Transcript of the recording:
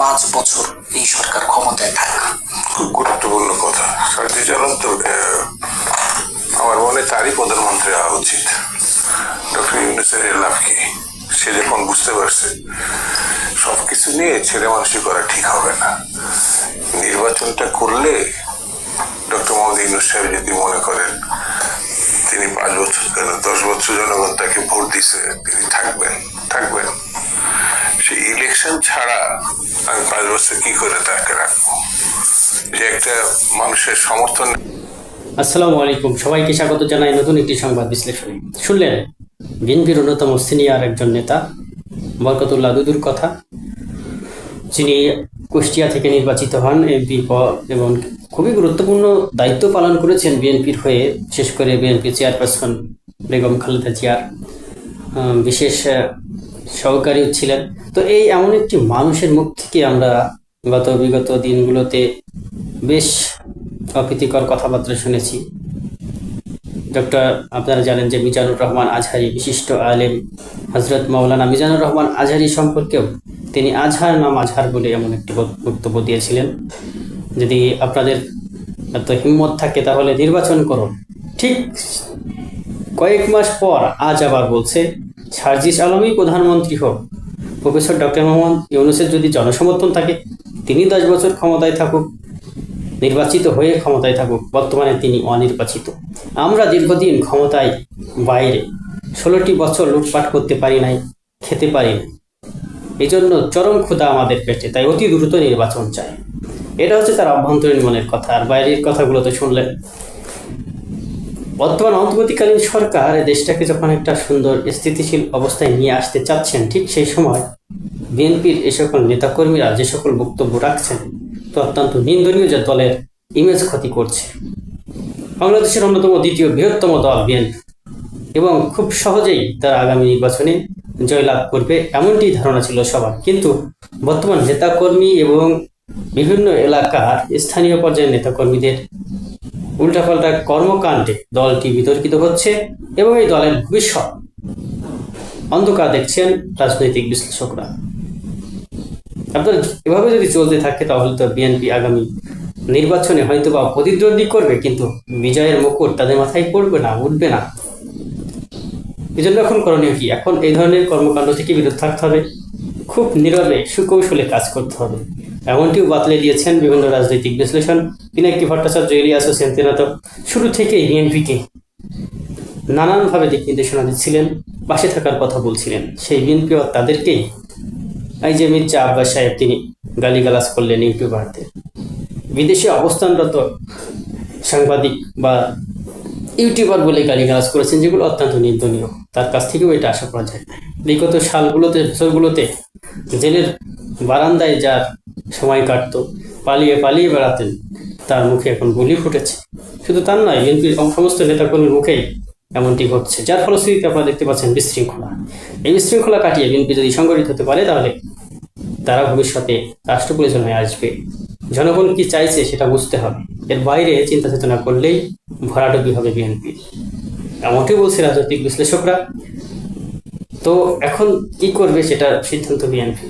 পাঁচ বছর এই সরকার ক্ষমতায় থাকা খুব গুরুত্বপূর্ণ কথা। স্মৃতিচারণ তো আমার মনে তারই প্রধানমন্ত্রী হওয়া উচিত। ডক্টর ইউনুসের লাভ কি? সে যখন বুঝতে পারছে, সবকিছু নিয়ে ছেলে মানুষই করা ঠিক হবে না। নির্বাচনটা করলে ডক্টর মোহাম্মদ ইউনুস সাহেব যদি মনে করেন, তিনি পাঁচ বছর কেন দশ বছর জনগণ তাকে ভোট দিছে, তিনি থাকবেন থাকবেন। সেই ইলেকশন ছাড়া আমি পাঁচ বছর কি করে তাকে রাখব? যে একটা মানুষের সমর্থন আসসালামু আলাইকুম। সবাইকে স্বাগত জানাই নতুন একটি সংবাদ বিশ্লেষণে। শুনলেন বিএনপির অন্যতম সিনিয়র একজন নেতা, বরকতুল্লাহ দুদুর কথা। যিনি কুষ্টিয়া থেকে নির্বাচিত হন, এমপি এবং খুবই গুরুত্বপূর্ণ দায়িত্ব পালন করেছেন বিএনপির হয়ে, বিশেষ করে বিএনপি চেয়ারপারসন বেগম খালেদা জিয়ার। বিশেষ আহ, সহকারী ছিলেন। তো এই এমন একটি মানুষের মুখ থেকে আমরা গত বিগত দিনগুলোতে বেশ অপ্রীতিকর কথাবার্তা শুনেছি। ডক্টর আপনারা জানেন যে মিজানুর রহমান আজহারি বিশিষ্ট আলেম হজরত মাওলানা মিজানুর রহমান আজহারি সম্পর্কেও তিনি আজহার নাম আজহার বলে এমন একটি বক্তব্য দিয়েছিলেন। যদি আপনাদের এত হিম্মত থাকে তাহলে নির্বাচন করুন। ঠিক কয়েক মাস পর আজ আবার বলছে সার্জিস আলমই প্রধানমন্ত্রী হোক। প্রফেসর ডক্টর মোহাম্মদ ইউনুসের যদি জনসমর্থন থাকে, তিনি দশ বছর ক্ষমতায় থাকুক, নির্বাচিত হয়ে ক্ষমতায় থাকুক, বর্তমানে তিনি অনির্বাচিত। আমরা দীর্ঘদিন ক্ষমতায় বাইরে, ষোলোটি বছর লুটপাট করতে পারি নাই, খেতে পারি নাই। এই জন্য চরম ক্ষুধা আমাদের পেটে, তাই অতি দ্রুত নির্বাচন চাই। এটা হচ্ছে তার অভ্যন্তরীণ মনের কথা, আর বাইরের কথাগুলো তো শুনলেন বর্তমান অন্তর্বর্তীকালীন সরকার দেশটাকে যখন একটা সুন্দর স্থিতিশীল অবস্থায় নিয়ে আসতে চাচ্ছেন, ঠিক সেই সময় বিএনপির এই সকল নেতাকর্মীরা যে সকল বক্তব্য রাখছেন, তো অত্যন্ত নিন্দনীয় যে দলের ইমেজ ক্ষতি করছে। বাংলাদেশের অন্যতম দ্বিতীয় বৃহত্তম দল বিএনপি। এবং খুব সহজেই তারা আগামী নির্বাচনে জয়লাভ করবে এমনটি ধারণা ছিল সবার। কিন্তু বর্তমান নেতাকর্মী এবং বিভিন্ন এলাকার স্থানীয় পর্যায়ের নেতাকর্মীদের উল্টাপাল্টা কর্মকাণ্ডে দলটি বিতর্কিত হচ্ছে এবং এই দলের ভবিষ্যৎ। অন্ধকার দেখছেন রাজনৈতিক বিশ্লেষকরা। আপনার এভাবে যদি চলতে থাকে, তাহলে তো বিএনপি আগামী নির্বাচনে হয়তো বা প্রতিদ্বন্দ্বী করবে, কিন্তু বিজয়ের মুকুট তাদের মাথায় পড়বে না, উঠবে না। এই জন্য এখন করণীয় কি? এখন এই ধরনের কর্মকাণ্ড থেকে বিরত থাকতে হবে। খুব নীরবে সুকৌশলে কাজ করতে হবে। এমনটিও বাতলে দিয়েছেন বিভিন্ন রাজনৈতিক বিশ্লেষণ। পিনাকি ভট্টাচার্য ইলিয়াস হোসেন তো শুরু থেকেই বিএনপিকে নানানভাবে দিক নির্দেশনা দিচ্ছিলেন, পাশে থাকার কথা বলছিলেন। সেই বিএনপিও তাদেরকেই এই যে মির্জা আব্বাস সাহেব, তিনি গালিগালাজ করলেন ইউটিউবারদের বিদেশে অবস্থানরত সাংবাদিক বা ইউটিউবার বলে গালিগালাজ করেছেন, যেগুলো অত্যন্ত নিন্দনীয়। তার কাছ থেকেও এটা আশা করা যায়। বিগত সালগুলোতে, বছরগুলোতে জেলের বারান্দায় যার সময় কাটতো, পালিয়ে পালিয়ে বেড়াতেন। তার মুখে এখন গুলি ফুটেছে। শুধু তার নয় বিএনপির সমস্ত নেতাকর্মীর মুখেই এমনটি ঘটছে। যার ফলশ্রুতিতে আপনারা দেখতে পাচ্ছেন বিশৃঙ্খলা। এই বিশৃঙ্খলা কাটিয়ে বিএনপি যদি সংগঠিত হতে পারে, তাহলে তারা ভবিষ্যতে রাষ্ট্র পরিচালনায় আসবে। জনগণ কি চাইছে সেটা বুঝতে হবে। এর বাইরে চিন্তা চেতনা করলেই ভরাডুবি হবে বিএনপি। এমনটি বলছে রাজনৈতিক বিশ্লেষকরা। তো এখন কি করবে সেটা সিদ্ধান্ত বিএনপি?